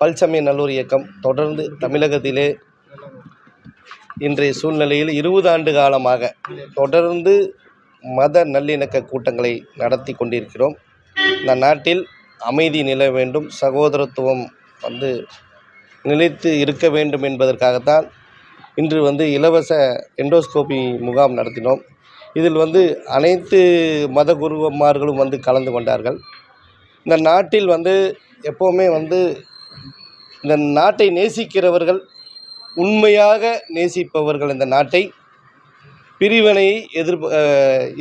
பல்சமய நல்லூர் இயக்கம் தொடர்ந்து தமிழகத்திலே இன்றைய சூழ்நிலையில் இருபது ஆண்டு காலமாக தொடர்ந்து மத நல்லிணக்க கூட்டங்களை நடத்தி கொண்டிருக்கிறோம். இந்த நாட்டில் அமைதி நில வேண்டும் சகோதரத்துவம் வந்து நிலைத்து இருக்க வேண்டும் என்பதற்காகத்தான் இன்று வந்து இலவச எண்டோஸ்கோபி முகாம் நடத்தினோம். இதில் வந்து அனைத்து மத குருமார்களும் வந்து கலந்து கொண்டார்கள். இந்த நாட்டில் வந்து எப்போவுமே வந்து இந்த நாட்டை நேசிக்கிறவர்கள் உண்மையாக நேசிப்பவர்கள் இந்த நாட்டை பிரிவினையை எதிர்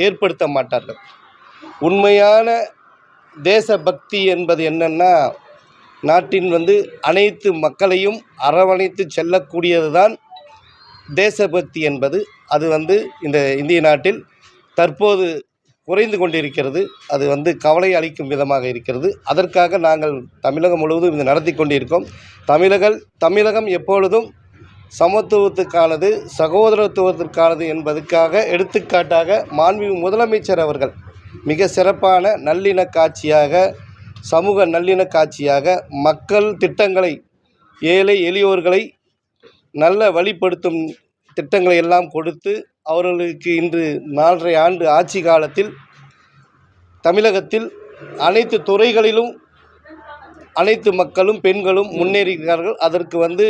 ஏற்படுத்த மாட்டார்கள். உண்மையான தேசபக்தி என்பது என்னென்னா நாட்டின் வந்து அனைத்து மக்களையும் அரவணைத்து செல்லக்கூடியது தான் தேசபக்தி என்பது. அது வந்து இந்த இந்திய நாட்டில் தற்போது குறைந்து கொண்டிருக்கிறது. அது வந்து கவலை அளிக்கும் விதமாக இருக்கிறது. அதற்காக நாங்கள் தமிழகம் முழுவதும் இது நடத்தி கொண்டிருக்கோம். தமிழர்கள் தமிழகம் எப்பொழுதும் சமத்துவத்துக்கானது சகோதரத்துவத்திற்கானது என்பதற்காக எடுத்துக்காட்டாக மாண்பு முதலமைச்சர் அவர்கள் மிக சிறப்பான நல்லிண காட்சியாக சமூக நல்லிண காட்சியாக மக்கள் திட்டங்களை ஏழை எளியோர்களை நல்ல வழிப்படுத்தும் திட்டங்களை எல்லாம் கொடுத்து அவர்களுக்கு இன்று நாலரை ஆண்டு ஆட்சி காலத்தில் தமிழகத்தில் அனைத்து துறைகளிலும் அனைத்து மக்களும் பெண்களும் முன்னேறுகிறார்கள் அதற்கு வந்து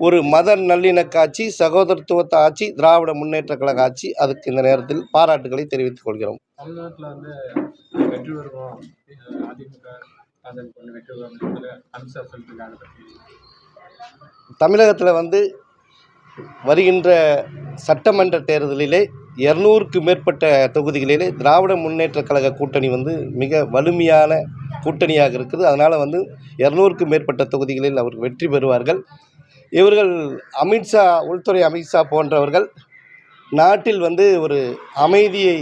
ஒரு மத நல்லிணக்க ஆட்சி சகோதரத்துவத்த ஆட்சி திராவிட முன்னேற்ற கழக ஆட்சி அதுக்கு இந்த நேரத்தில் பாராட்டுகளை தெரிவித்துக் கொள்கிறோம். தமிழ்நாட்டில் வந்து வெற்றி அதிமுக தமிழகத்தில் வந்து வருகின்ற சட்டமன்ற தேர்தலிலே இரநூறுக்கு மேற்பட்ட தொகுதிகளிலே திராவிட முன்னேற்ற கழக கூட்டணி வந்து மிக வலிமையான கூட்டணியாக இருக்குது. அதனால் வந்து இரநூறுக்கு மேற்பட்ட தொகுதிகளில் அவர் வெற்றி பெறுவார்கள். இவர்கள் அமித்ஷா உள்துறை அமித்ஷா போன்றவர்கள் நாட்டில் வந்து ஒரு அமைதியை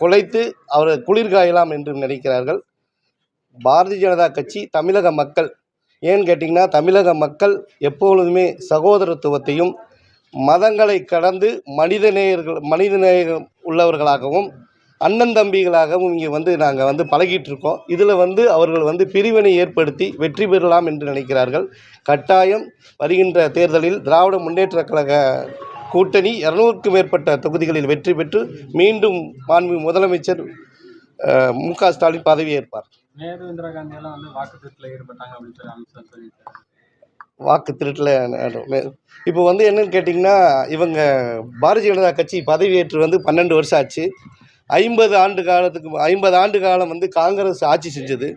குலைத்து அவரை குளிர்காயலாம் என்று நினைக்கிறார்கள். பாரதிய ஜனதா கட்சி தமிழக மக்கள். ஏன்னு கேட்டிங்கன்னா தமிழக மக்கள் எப்பொழுதுமே சகோதரத்துவத்தையும் மதங்களை கடந்து மனிதநேயர்கள் மனிதநேயம் உள்ளவர்களாகவும் அண்ணன் தம்பிகளாகவும் இங்கே வந்து நாங்கள் வந்து பழகிட்டு இருக்கோம் இதில் வந்து அவர்கள் வந்து பிரிவினை ஏற்படுத்தி வெற்றி பெறலாம் என்று நினைக்கிறார்கள். கட்டாயம் வருகின்ற தேர்தலில் திராவிட முன்னேற்றக் கழக கூட்டணி இரநூறுக்கு மேற்பட்ட தொகுதிகளில் வெற்றி பெற்று மீண்டும் மாண்பு முதலமைச்சர் மு க ஸ்டாலின் பதவியேற்பார். நேரு இந்திரா காந்தியெல்லாம் வந்து வாக்குத்தத்தில் ஈடுபட்டாங்க அப்படின்னு சொல்லி வாக்கு திருட்டில் இப்போ வந்து என்னன்னு கேட்டிங்கன்னா இவங்க பாரதிய ஜனதா கட்சி பதவியேற்று வந்து பன்னெண்டு வருஷம் ஆச்சு. ஐம்பது ஆண்டு காலத்துக்கு ஐம்பது ஆண்டு காலம் வந்து காங்கிரஸ் ஆட்சி செஞ்சது.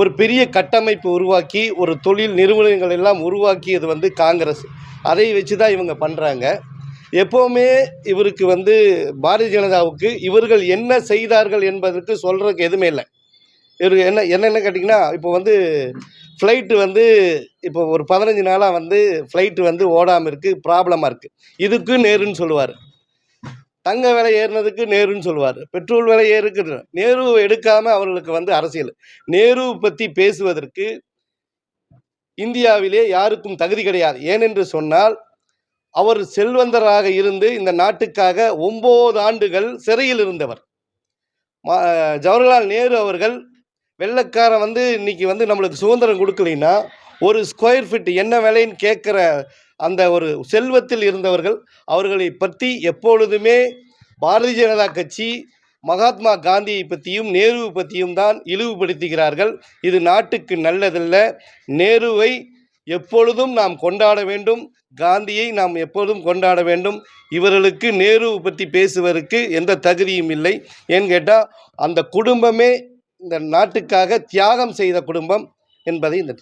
ஒரு பெரிய கட்டமைப்பு உருவாக்கி ஒரு தொழில் நிறுவனங்கள் எல்லாம் உருவாக்கியது வந்து காங்கிரஸ். அதை வச்சு தான் இவங்க பண்ணுறாங்க எப்போவுமே இவருக்கு வந்து பாரதிய ஜனதாவுக்கு இவர்கள் என்ன செய்தார்கள் என்பதற்கு சொல்கிறதுக்கு எதுவுமே இல்லை. இவர் என்ன என்னென்ன கேட்டிங்கன்னா இப்போ வந்து ஃப்ளைட்டு வந்து இப்போ ஒரு பதினஞ்சு நாளாக வந்து ஃப்ளைட்டு வந்து ஓடாமல் இருக்குது ப்ராப்ளமாக இருக்குது இதுக்கு நேருன்னு சொல்லுவார். தங்க விலை ஏறினதுக்கு நேருன்னு சொல்லுவார். பெட்ரோல் விலை ஏறுக்கு நேரு எடுக்காமல் அவர்களுக்கு வந்து அரசியல். நேரு பற்றி பேசுவதற்கு இந்தியாவிலே யாருக்கும் தகுதி கிடையாது. ஏனென்று சொன்னால் அவர் செல்வந்தராக இருந்து இந்த நாட்டுக்காக ஒம்பது ஆண்டுகள் சிறையில் இருந்தவர். மா- ஜவஹர்லால் நேரு அவர்கள் வெள்ளைக்காரன் வந்து இன்னைக்கு வந்து நம்மளுக்கு சுதந்திரம் கொடுக்கலைன்னா ஒரு ஸ்கொயர் ஃபீட் என்ன விலைன்னு கேட்குற அந்த ஒரு செல்வத்தில் இருந்தவர்கள் அவர்களை பற்றி எப்பொழுதுமே பாரதிய ஜனதா கட்சி மகாத்மா காந்தியை பற்றியும் நேருவை பற்றியும் தான் இழிவுபடுத்துகிறார்கள். இது நாட்டுக்கு நல்லதல்ல. நேருவை எப்பொழுதும் நாம் கொண்டாட வேண்டும். காந்தியை நாம் எப்பொழுதும் கொண்டாட வேண்டும். இவர்களுக்கு நேருவை பற்றி பேசுவதற்கு எந்த தகுதியும் இல்லை. ஏன்னு கேட்டால் அந்த குடும்பமே இந்த நாட்டுக்காக தியாகம் செய்த குடும்பம் என்பதை இந்த